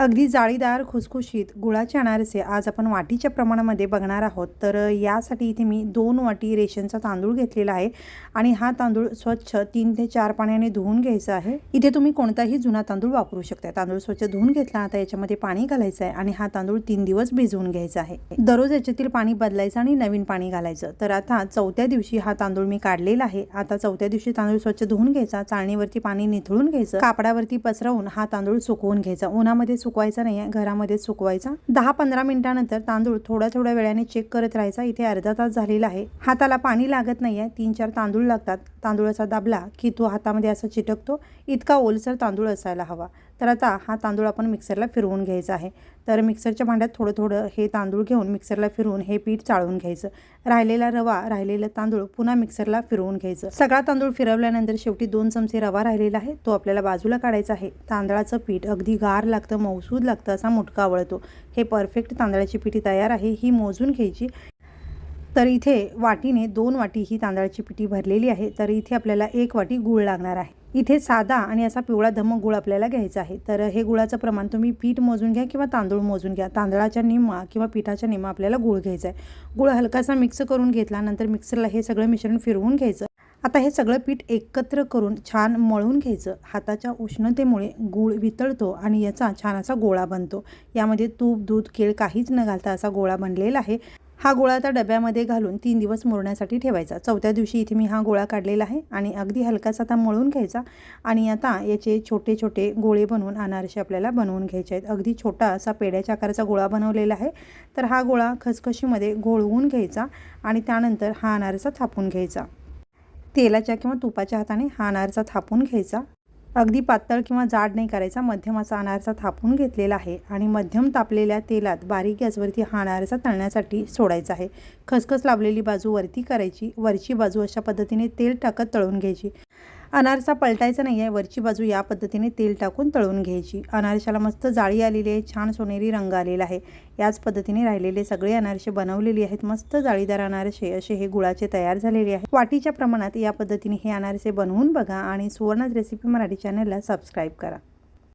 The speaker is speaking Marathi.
अगदी जाळीदार खुसखुशीत गुळाचे अनारसे आज आपण वाटीच्या प्रमाणामध्ये बघणार आहोत. तर यासाठी इथे मी दोन वाटी रेशनचा तांदूळ घेतलेला आहे आणि हा तांदूळ स्वच्छ तीन ते चार पाण्याने धुवून घ्यायचा आहे. इथे तुम्ही कोणताही जुना तांदूळ वापरू शकता. तांदूळ स्वच्छ धुवून घेतला आता याच्यामध्ये पाणी घालायचं आहे आणि हा तांदूळ तीन दिवस भिजवून घ्यायचा आहे. दररोज याच्यातील पाणी बदलायचं आणि नवीन पाणी घालायचं. तर आता चौथ्या दिवशी हा तांदूळ मी काढलेला आहे. आता चौथ्या दिवशी तांदूळ स्वच्छ धुवून घ्यायचा चाळणीवरती पाणी निथळून घ्यायचं कापडावरती पसरवून हा तांदूळ सुकवून घ्यायचा. उन्हामध्ये सुकवायचा नाही आहे घरामध्ये सुकवायचा दहा पंधरा मिनिटानंतर तांदूळ थोड्या थोड्या वेळाने चेक करत राहायचा. इथे अर्धा तास झालेला आहे. हाताला पाणी लागत नाही आहे तीन चार तांदूळ लागतात. तांदूळाचा दाबला की तो हातामध्ये असा चिटकतो. इतका ओलसर तांदूळ असायला हवा. तर आता हा तांदूळ आपण मिक्सरला फिरवून घ्यायचा आहे. तर मिक्सरच्या भांड्यात थोडं थोडं हे तांदूळ घेऊन मिक्सरला फिरवून हे पीठ चाळून घ्यायचं. राहिलेला रवा राहिलेला तांदूळ पुन्हा मिक्सरला फिरवून घ्यायचं. सगळा तांदूळ फिरवल्यानंतर शेवटी दोन चमचे रवा राहिलेला आहे. तो आपल्याला बाजूला काढायचा आहे. तांदळाचं पीठ अगदी गार लागतं मौसूद लागतं असा मुटका आवळतो. हे परफेक्ट तांदळाची पिठी तयार आहे. ही मोजून घ्यायची. तर इथे वाटीने दोन वाटी ही तांदळाची पिठी भरलेली आहे. तर इथे आपल्याला एक वाटी गूळ लागणार आहे. इथे साधा आणि असा पिवळा धमक गुळ आपल्याला घ्यायचा आहे. तर हे गुळाचं प्रमाण तुम्ही पीठ मोजून घ्या किंवा तांदूळ मोजून घ्या. तांदळाच्या निम्मा किंवा पिठाच्या निम्मा आपल्याला गुळ घ्यायचा आहे. गुळ हलकासा मिक्स करून घेतला नंतर मिक्सरला हे सगळं मिश्रण फिरवून घ्यायचं. आता हे सगळं पीठ एकत्र करून छान मळून घ्यायचं. हाताच्या उष्णतेमुळे गूळ वितळतो आणि याचा छान असा गोळा बनतो. यामध्ये तूप दूध केळ काहीच न घालता असा गोळा बनलेला आहे. हा गोळा आता डब्यामध्ये घालून तीन दिवस मुरण्यासाठी ठेवायचा. चौथ्या दिवशी इथे मी हा गोळा काढलेला आहे आणि अगदी हलकासा आता मळून घ्यायचा आणि आता याचे छोटे छोटे गोळे बनवून अनारसे आपल्याला बनवून घ्यायचे आहेत. अगदी छोटा असा पेड्याच्या आकाराचा गोळा बनवलेला आहे. तर हा गोळा खसखशीमध्ये घोळवून घ्यायचा आणि त्यानंतर हा अनारसा थापून घ्यायचा. तेलाच्या किंवा तुपाच्या हाताने हा अनारसा थापून घ्यायचा. अगदी पातळ किंवा जाड नाही करायचा मध्यमाचा अनारसा थापून घेतलेला आहे आणि मध्यम तापलेल्या तेलात बारीक गॅसवरती हा अनारसा तळण्यासाठी सोडायचा आहे. खसखस लावलेली बाजू वरती करायची वरची बाजू अशा पद्धतीने तेल टाकत तळून घ्यायची. अनारसा पलटायचा नाही आहे. वरची बाजू या पद्धतीने तेल टाकून तळून घ्यायची. अनारशाला मस्त जाळी आलेली आहे. छान सोनेरी रंग आलेला आहे. याच पद्धतीने राहिलेले सगळे अनारसे बनवलेले आहेत. मस्त जाळीदार अनारसे असे हे गुळाचे तयार झालेले आहे वाटीच्या प्रमाणात या पद्धतीने हे अनारसे बनवून बघा आणि सुवर्णात रेसिपी मराठी चॅनलला सबस्क्राईब करा.